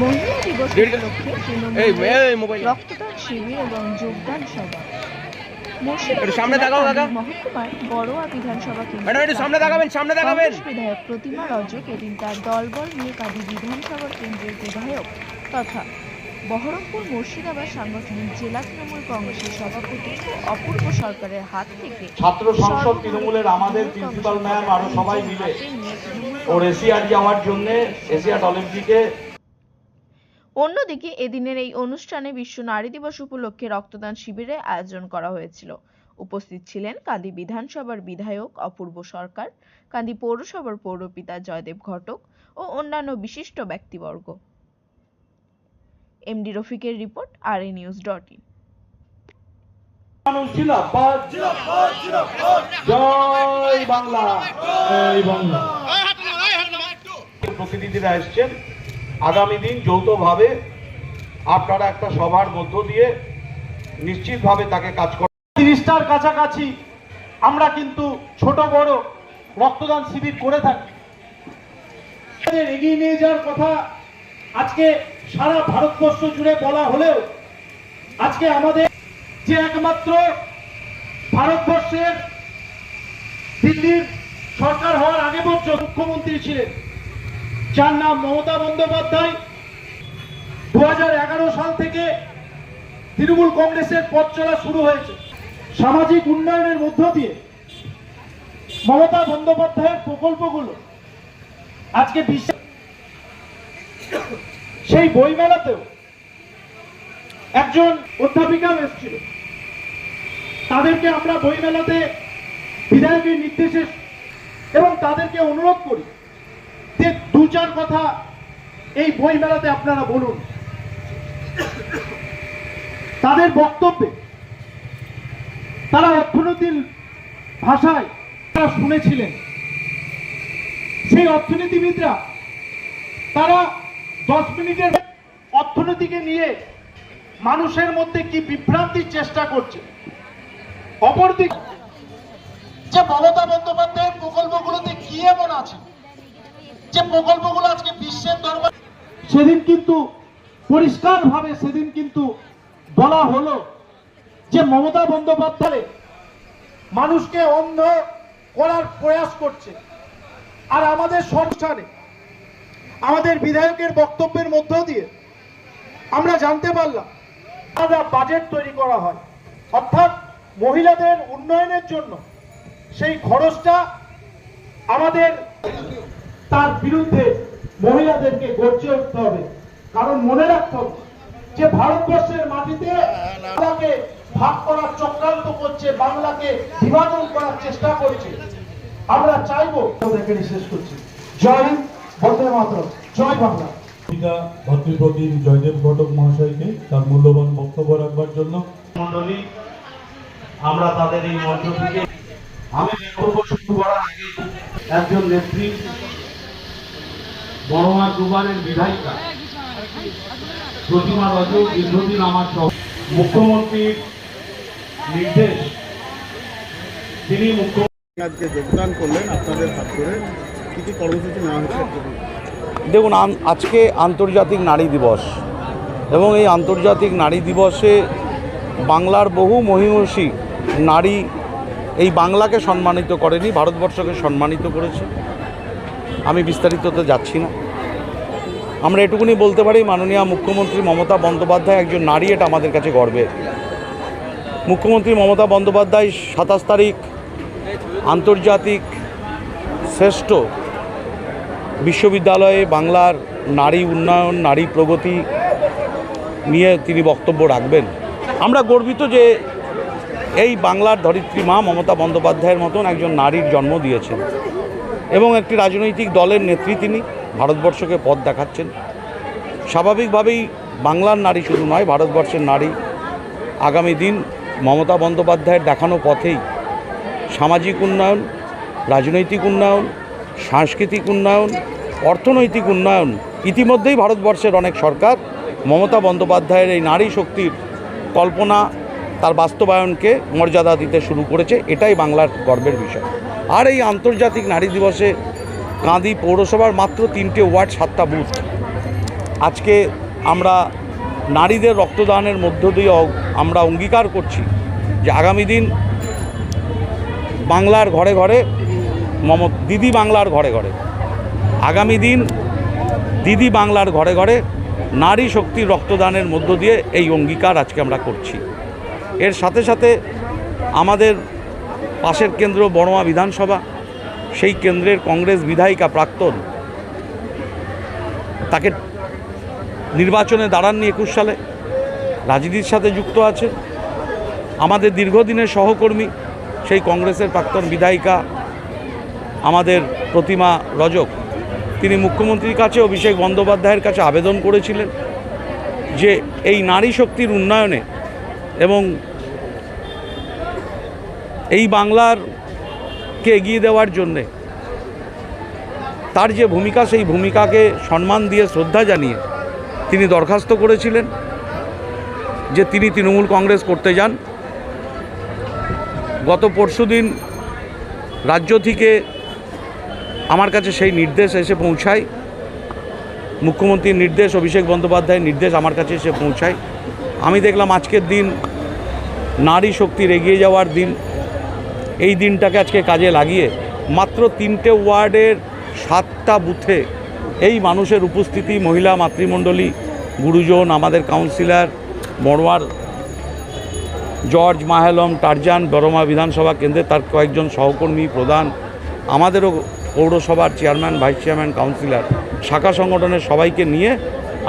মহিলা দিবস উপলক্ষে রক্তদান শিবির এবং যোগদান সভা মুর্শিদাবাদ সামনে তাকাও। মহকুমার বড়ুয়া বিধানসভা কেন্দ্রে সামনে তাকাবেন সামনে তাকাবেন। কংগ্রেস বিধায়ক প্রতিমা রজক এদিন তার দলবল নিয়ে কাঁদি বিধানসভা কেন্দ্রের বিধায়ক তথা বহরমপুর মুর্শিদাবাদ সাংগঠনিক জেলা তৃণমূল কংগ্রেসের সভাপতি অপূর্ব সরকারের হাত থেকে ছাত্র সংসদ তৃণমূলের আমাদের প্রিন্সিপাল ম্যাম আরও সবাই মিলে ওর এশিয়াড যাওয়ার জন্য এশিয়াড অলিম্পিকে অন্যদিকে এদিনের এই অনুষ্ঠানে বিশ্ব নারী দিবস উপলক্ষে রক্তদান শিবিরের আয়োজন করা হয়েছিল। উপস্থিত ছিলেন কান্দি বিধানসভার বিধায়ক অপূর্ব সরকার কান্দি পৌরসভার পৌরপিতা জয়দেব ঘটক ও অন্যান্য বিশিষ্ট ব্যক্তিবর্গ। MD রফিকের report R A news dot in. জয় বাংলা জয় বাংলা। প্রতিনিধিরা এসছেন। আগামী দিন যৌথভাবে আপনারা একটা সভার মধ্য দিয়ে নিশ্চিতভাবে তাকে কাজ করেন তিরিশটার কাছাকাছি আমরা কিন্তু ছোট বড় রক্তদান শিবির করে থাকি। এগিয়ে নিয়ে যাওয়ার কথা আজকে সারা ভারতবর্ষ জুড়ে বলা হলেও আজকে আমাদের যে একমাত্র ভারতবর্ষের দিল্লির সরকার হওয়ার আগে পর্যন্ত মুখ্যমন্ত্রী ছিলেন। যার নাম মমতা বন্দ্যোপাধ্যায়। দু হাজার এগারো সাল থেকে তৃণমূল কংগ্রেসের পথ চলা শুরু হয়েছে। সামাজিক উন্নয়নের মধ্য দিয়ে মমতা বন্দ্যোপাধ্যায়ের প্রকল্পগুলো আজকে বিশ্ব সেই বইমেলাতেও একজন অধ্যাপিকাও এসেছিল। তাদেরকে আমরা বইমেলাতে বিধায়কের নির্দেশে এবং তাদেরকে অনুরোধ করি যে দু চার কথা এই বই মেলাতে আপনারা বলুন। তাদের বক্তব্যে তারা অর্থনীতির ভাষায় তারা শুনেছিলেন। সেই অর্থনীতিবিদরা তারা দশ মিনিটের অর্থনীতিকে নিয়ে মানুষের মধ্যে কি বিভ্রান্তির চেষ্টা করছে? অপরদিকে যে মমতা বন্দ্যোপাধ্যায়ের প্রকল্পগুলোতে কি এমন আছে? যে প্রকল্পগুলো আজকে বিশ্বের দরবার সেদিন কিন্তু পরিষ্কারভাবে সেদিন কিন্তু বলা হলো যে মমতা বন্দ্যোপাধ্যায় মানুষকে অন্ধ করার প্রয়াস করছে। আর আমাদের সংস্থানে আমাদের বিধায়কের বক্তব্যের মধ্য দিয়ে আমরা জানতে পারলাম বাজেট তৈরি করা হয়। অর্থাৎ মহিলাদের উন্নয়নের জন্য সেই খরচটা আমাদের তার বিরুদ্ধে মহিলাদেরকে গর্জে উঠতে হবে। কারণ মনে রাখতে হবে যে ভারতবর্ষের মাটিতে বাংলাকে ভাগ করার চক্রান্ত করছে বাংলাকে বিভাজন করার চেষ্টা করছে। আমরা চাইব এখানে শেষ করছি। জয় বন্দে মাতরম। জয় বাংলা। পিতা জয়দেব ঘটক মহাশয়কে তার মূল্যবান বক্তব্য রাখবার জন্য। মন্ডলী আমরা তাদের এই মঞ্চ থেকে আমি বক্তব্য শুরু করার আগে একজন নেত্রী বড়মা দুবারের বিধায়িকা। প্রতিমা রজক দীর্ঘদিন আমার সহ মুখ্যমন্ত্রীর নির্দেশ। তিনি মুখ্য আজকে যোগদান করলেন আপনাদের হাত করে কি কি কর্মসূচি নেওয়া হচ্ছে? দেখুন আজকে আন্তর্জাতিক নারী দিবস এবং এই আন্তর্জাতিক নারী দিবসে বাংলার বহু মহিষী নারী এই বাংলাকে সম্মানিত করেনি ভারতবর্ষকে সম্মানিত করেছে। আমি বিস্তারিততে যাচ্ছি না। আমরা এটুকুনি বলতে পারি, মাননীয় মুখ্যমন্ত্রী মমতা বন্দ্যোপাধ্যায় একজন নারী, এটা আমাদের কাছে গর্বের। মুখ্যমন্ত্রী মমতা বন্দ্যোপাধ্যায় সাতাশ তারিখ আন্তর্জাতিক শ্রেষ্ঠ বিশ্ববিদ্যালয়ে বাংলার নারী উন্নয়ন, নারী প্রগতি নিয়ে তিনি বক্তব্য রাখবেন। আমরা গর্বিত যে এই বাংলার ধরিত্রী মা মমতা বন্দ্যোপাধ্যায়ের মতন একজন নারীর জন্ম দিয়েছেন। এবং একটি রাজনৈতিক দলের নেত্রী তিনি ভারতবর্ষকে পথ দেখাচ্ছেন। স্বাভাবিকভাবেই বাংলার নারী শুধু নয়, ভারতবর্ষের নারী আগামী দিন মমতা বন্দ্যোপাধ্যায়ের দেখানো পথেই সামাজিক উন্নয়ন, রাজনৈতিক উন্নয়ন, সাংস্কৃতিক উন্নয়ন, অর্থনৈতিক উন্নয়ন ইতিমধ্যেই ভারতবর্ষের অনেক সরকার মমতা বন্দ্যোপাধ্যায়ের এই নারী শক্তির কল্পনা, তার বাস্তবায়নকে মর্যাদা দিতে শুরু করেছে। এটাই বাংলার গর্বের বিষয়। আর এই আন্তর্জাতিক নারী দিবসে কাঁদি পৌরসভার মাত্র তিনটে ওয়ার্ড, সাতটা বুথ। আজকে আমরা নারীদের রক্তদানের মধ্য দিয়ে আমরা অঙ্গীকার করছি যে আগামী দিন বাংলার ঘরে ঘরে মম দিদি বাংলার ঘরে ঘরে, আগামী দিন দিদি বাংলার ঘরে ঘরে নারী শক্তির রক্তদানের মধ্য দিয়ে এই অঙ্গীকার আজকে আমরা করছি। এর সাথে সাথে আমাদের পাশের কেন্দ্র বড়মা বিধানসভা, সেই কেন্দ্রের কংগ্রেস বিধায়িকা প্রাক্তন, তাকে নির্বাচনে দাঁড়াননি একুশ সালে, রাজনীতির সাথে যুক্ত আছে, আমাদের দীর্ঘদিনের সহকর্মী, সেই কংগ্রেসের প্রাক্তন বিধায়িকা, আমাদের প্রতিমা রজক, তিনি মুখ্যমন্ত্রীর কাছে অভিষেক বন্দ্যোপাধ্যায়ের কাছে আবেদন করেছিলেন যে এই নারী শক্তির উন্নয়নে এবং এই বাংলারকে এগিয়ে দেওয়ার জন্যে, তার যে ভূমিকা, সেই ভূমিকাকে সম্মান দিয়ে শ্রদ্ধা জানিয়ে তিনি দরখাস্ত করেছিলেন যে তিনি তৃণমূল কংগ্রেস করতে যান। গত পরশুদিন রাজ্য থেকে আমার কাছে সেই নির্দেশ এসে পৌঁছায়। মুখ্যমন্ত্রীর নির্দেশ, অভিষেক বন্দ্যোপাধ্যায়ের নির্দেশ আমার কাছে এসে পৌঁছায়। আমি দেখলাম আজকের দিন নারী শক্তির এগিয়ে যাওয়ার দিন। এই দিনটাকে আজকে কাজে লাগিয়ে মাত্র তিনটে ওয়ার্ডের সাতটা বুথে এই মানুষের উপস্থিতি, মহিলা মাতৃমণ্ডলী, গুরুজন, আমাদের কাউন্সিলর মরওয়ার জর্জ মাহেলম, টারজান, বড়মা বিধানসভা কেন্দ্রে তার কয়েকজন সহকর্মী প্রধান, আমাদেরও পৌরসভার চেয়ারম্যান, ভাইস চেয়ারম্যান, কাউন্সিলর, শাখা সংগঠনের সবাইকে নিয়ে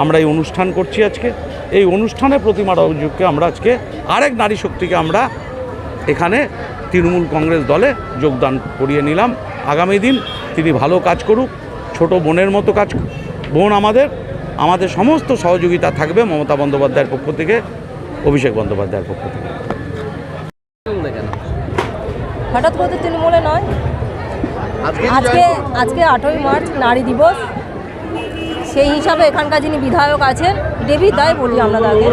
আমরা এই অনুষ্ঠান করছি আজকে। এই অনুষ্ঠানে প্রতিমা রাজুককে আমরা আজকে আরেক নারী শক্তিকে আমরা এখানে তৃণমূল কংগ্রেস দলে যোগদান করিয়ে নিলাম। আগামী দিন তিনি ভালো কাজ করুক ছোট বোনের মতো কাজ বোন আমাদের আমাদের সমস্ত সহযোগিতা থাকবে মমতা বন্দ্যোপাধ্যায়ের পক্ষ থেকে অভিষেক বন্দ্যোপাধ্যায়ের পক্ষ থেকে। হঠাৎ করে তৃণমূলে নয়? আজকে আজকে আটই মার্চ নারী দিবস। সেই হিসাবে এখানকার যিনি বিধায়ক আছেন দেবী দায় বলি আমরা তাকে।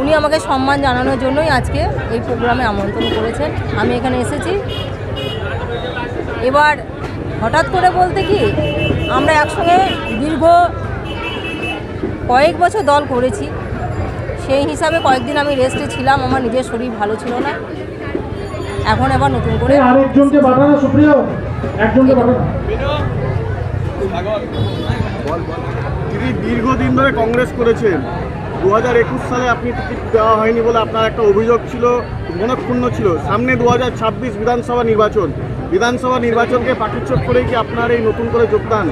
উনি আমাকে সম্মান জানানোর জন্যই আজকে এই প্রোগ্রামে আমন্ত্রণ করেছেন। আমি এখানে এসেছি। এবার হঠাৎ করে বলতে কি আমরা একসঙ্গে দীর্ঘ কয়েক বছর দল করেছি। সেই হিসাবে কয়েকদিন আমি রেস্টে ছিলাম আমার নিজের শরীর ভালো ছিল না। এখন আবার নতুন করে আরেকজনকে পাঠানো সুপ্রিয়। একজনকে পাঠানো দীর্ঘদিন ধরে কংগ্রেস করেছেন। দু হাজার একুশ সালে আপনি টিকিট দেওয়া হয়নি বলে আপনার একটা অভিযোগ ছিল, মনক্ষুণ্ণ ছিল। সামনে দু হাজার ছাব্বিশ বিধানসভা নির্বাচন। বিধানসভা নির্বাচনকে পাকিচ্ছপ করেই কি আপনার এই নতুন করে যোগদান?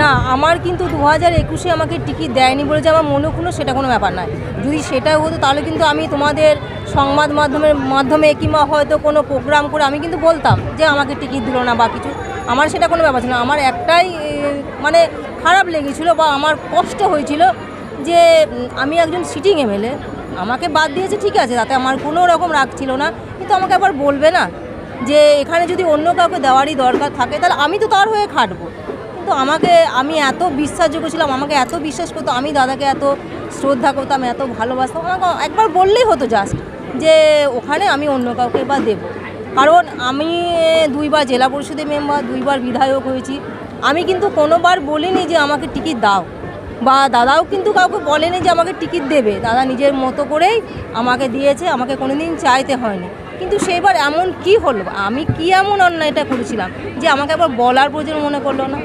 না, আমার কিন্তু দু হাজার একুশে আমাকে টিকিট দেয়নি বলে যে আমার মনে কোনো সেটা কোনো ব্যাপার নয়। যদি সেটা হতো তাহলে কিন্তু আমি তোমাদের সংবাদ মাধ্যমের মাধ্যমে কিংবা হয়তো কোনো প্রোগ্রাম করে আমি কিন্তু বলতাম যে আমাকে টিকিট দিল না বা কিছু। আমার সেটা কোনো ব্যাপার ছিল না। আমার একটাই মানে খারাপ লেগেছিলো বা আমার কষ্ট হয়েছিল যে আমি একজন সিটিং এমএলএ আমাকে বাদ দিয়েছে, ঠিক আছে, তাতে আমার কোনো রকম রাগ ছিল না, কিন্তু আমাকে আবার বলবে না যে, এখানে যদি অন্য কাউকে দেওয়ারই দরকার থাকে, তাহলে আমি তো তার হয়ে খাটবো। কিন্তু আমাকে, আমি এত বিশ্বাসযোগ্য ছিলাম, আমাকে এত বিশ্বাস করতো, আমি দাদাকে এত শ্রদ্ধা করতাম, এত ভালোবাসতাম, আমাকে একবার বললেই হতো জাস্ট যে, ওখানে আমি অন্য কাউকে বা দেব। কারণ আমি দুইবার জেলা পরিষদের মেম্বার দুইবার বিধায়ক হয়েছি। আমি কিন্তু কোনোবার বলিনি যে, আমাকে টিকিট দাও। বা দাদাও কিন্তু কাউকে বলেনি যে আমাকে টিকিট দেবে। দাদা নিজের মতো করেই আমাকে দিয়েছে আমাকে কোনো দিন চাইতে হয়নি। কিন্তু সেইবার এমন কি হলো? আমি কি এমন অন্যায়টা করেছিলাম যে আমাকে আবার বলার প্রয়োজন মনে করল না?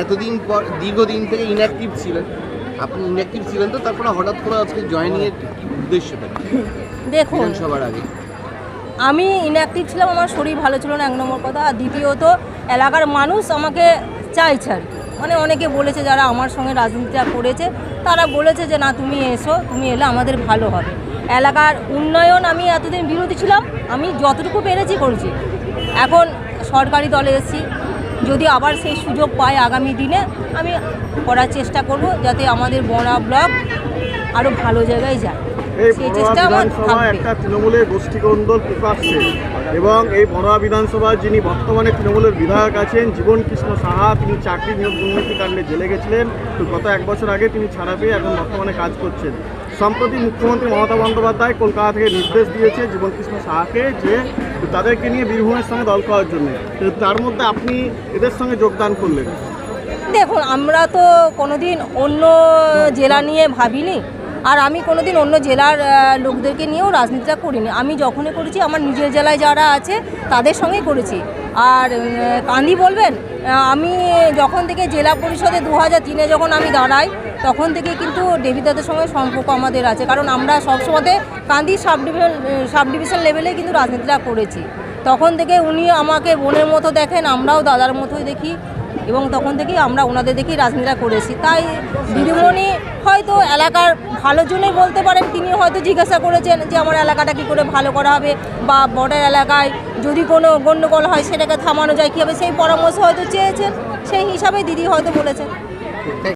এতদিন পর দীর্ঘদিন থেকে ইনঅ্যাক্টিভ ছিলেন। আপনি ইনঅ্যাক্টিভ ছিলেন তো তারপরে হঠাৎ করে আজকে জয়েনিং এর কি উদ্দেশ্যটা দেখুন বিধানসভার আগে। আমি ইনঅ্যাক্টিভ ছিলাম আমার শরীর ভালো ছিল না এক নম্বর কথা। আর দ্বিতীয়ত এলাকার মানুষ আমাকে চাইছে আর কি। মানে অনেকে বলেছে যারা আমার সঙ্গে রাজনীতিটা করেছে তারা বলেছে যে না তুমি এসো তুমি এলে আমাদের ভালো হবে। এলাকার উন্নয়ন আমি এতদিন বিরোধী ছিলাম আমি যতটুকু পেরেছি করেছি। এখন সরকারি দলে এসেছি যদি আবার সেই সুযোগ পাই আগামী দিনে আমি করার চেষ্টা করব যাতে আমাদের বনা ব্লক আরও ভালো জায়গায় যায়। সেই চেষ্টা আমার একটা তৃণমূলের গোষ্ঠীকন্দল প্রকাশ্যে এবং এই বড়োয়া বিধানসভার যিনি বর্তমানে তৃণমূলের বিধায়ক আছেন, জীবন কৃষ্ণ সাহা, তিনি চাকরি নিয়োগ দুর্নীতি কাণ্ডে জেলে গেছিলেন। তো গত এক বছর আগে তিনি ছাড়া পেয়ে এখন বর্তমানে কাজ করছেন। সম্প্রতি মুখ্যমন্ত্রী মমতা বন্দ্যোপাধ্যায় কলকাতা থেকে নির্দেশ দিয়েছে জীবন কৃষ্ণ সাহাকে যে তাদেরকে নিয়ে বীরভূমের সঙ্গে দল করার জন্য। তার মধ্যে আপনি এদের সঙ্গে যোগদান করলেন। দেখুন, আমরা তো কোনোদিন অন্য জেলা নিয়ে ভাবিনি। আর আমি কোনোদিন অন্য জেলার লোকদেরকে নিয়েও রাজনীতিটা করিনি। আমি যখনই করেছি, আমার নিজের জেলায় যারা আছে, তাদের সঙ্গেই করেছি। আর কান্দি বলবেন আমি যখন থেকে জেলা পরিষদে দু হাজার তিনে যখন আমি দাঁড়াই, তখন থেকে কিন্তু দেবিদাদের সঙ্গে সম্পর্ক আমাদের আছে। কারণ আমরা সবসময়তে Kandi sub division sub division লেভেলে কিন্তু রাজনীতিটা করেছি। তখন থেকে উনি আমাকে বোনের মতো দেখেন, আমরাও দাদার মতোই দেখি। এবং তখন থেকেই আমরা ওনাদের দেখেই রাজনীতিটা করেছি। তাই দিদিমণি হয়তো এলাকার ভালো জন্যই বলতে পারেন তিনি হয়তো জিজ্ঞাসা করেছেন যে আমার এলাকাটা কী করে ভালো করা হবে বা বর্ডার এলাকায় যদি কোনো গণ্ডগোল হয় সেটাকে থামানো যায় কীভাবে, সেই পরামর্শ হয়তো চেয়েছেন, সেই হিসাবে দিদি হয়তো বলেছেন।